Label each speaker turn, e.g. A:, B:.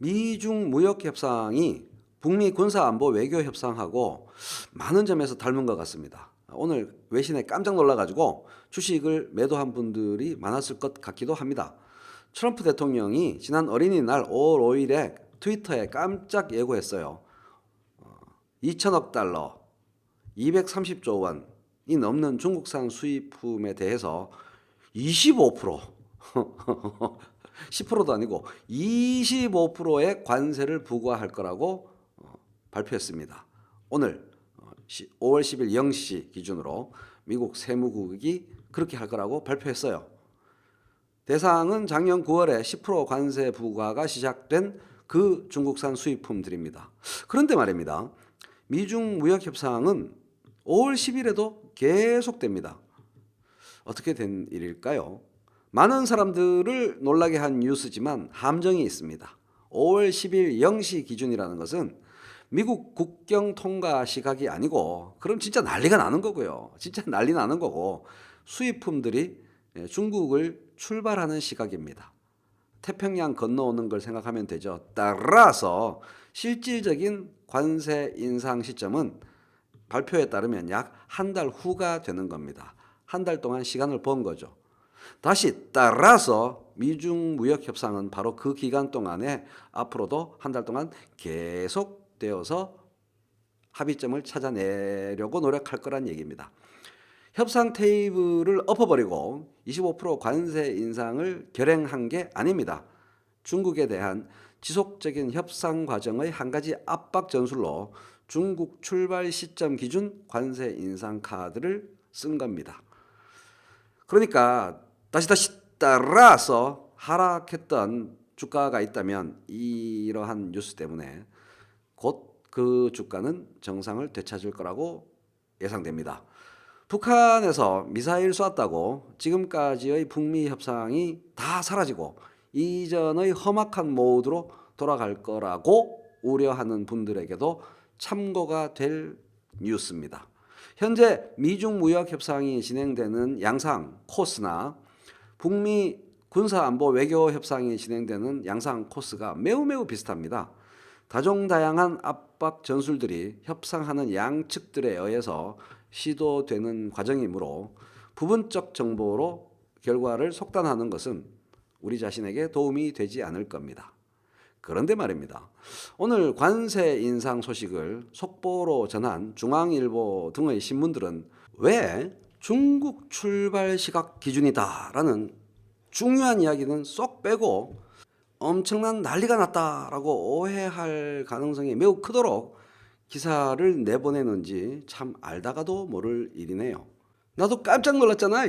A: 미중 무역 협상이 북미 군사 안보 외교 협상하고 많은 점에서 닮은 것 같습니다. 오늘 외신에 깜짝 놀라가지고 주식을 매도한 분들이 많았을 것 같기도 합니다. 트럼프 대통령이 지난 어린이날 5월 5일에 트위터에 깜짝 예고했어요. 2천억 달러, 230조 원이 넘는 중국산 수입품에 대해서 25% 10%도 아니고 25%의 관세를 부과할 거라고 어, 발표했습니다. 오늘 어, 시- 5월 10일 0시 기준으로 미국 세무국이 그렇게 할 거라고 발표했어요. 대상은 작년 9월에 10% 관세 부과가 시작된 그 중국산 수입품들입니다. 그런데 말입니다. 미중 무역 협상은 5월 10일에도 계속됩니다. 어떻게 된 일일까요? 많은 사람들을 놀라게 한 뉴스지만 함정이 있습니다. 5월 10일 0시 기준이라는 것은 미국 국경 통과 시각이 아니고 그럼 진짜 난리가 나는 거고요. 진짜 난리 나는 거고 수입품들이 예, 중국을 출발하는 시각입니다. 태평양 건너오는 걸 생각하면 되죠. 따라서 실질적인 관세 인상 시점은 발표에 따르면 약 한 달 후가 되는 겁니다. 한 달 동안 시간을 번 거죠. 다시 따라서 미중 무역 협상은 바로 그 기간 동안에 앞으로도 한 달 동안 계속되어서 합의점을 찾아내려고 노력할 거란 얘기입니다. 협상 테이블을 엎어버리고 25% 관세 인상을 결행한 게 아닙니다. 중국에 대한 지속적인 협상 과정의 한 가지 압박 전술로 중국 출발 시점 기준 관세 인상 카드를 쓴 겁니다. 그러니까 다시 다시 따라서 하락했던 주가가 있다면 이러한 뉴스 때문에 곧 그 주가는 정상을 되찾을 거라고 예상됩니다. 북한에서 미사일 쐈다고 지금까지의 북미 협상이 다 사라지고 이전의 험악한 모드로 돌아갈 거라고 우려하는 분들에게도 참고가 될 뉴스입니다. 현재 미중 무역 협상이 진행되는 양상 코스나 북미 군사 안보 외교 협상이 진행되는 양상 코스가 매우 매우 비슷합니다. 다종다양한 압박 전술들이 협상하는 양측들에 의해서 시도되는 과정이므로 부분적 정보로 결과를 속단하는 것은 우리 자신에게 도움이 되지 않을 겁니다. 그런데 말입니다. 오늘 관세 인상 소식을 속보로 전한 중앙일보 등의 신문들은 왜 중국 출발 시각 기준이다라는 중요한 이야기는 쏙 빼고 엄청난 난리가 났다라고 오해할 가능성이 매우 크도록 기사를 내보내는지 참 알다가도 모를 일이네요. 나도 깜짝 놀랐잖아.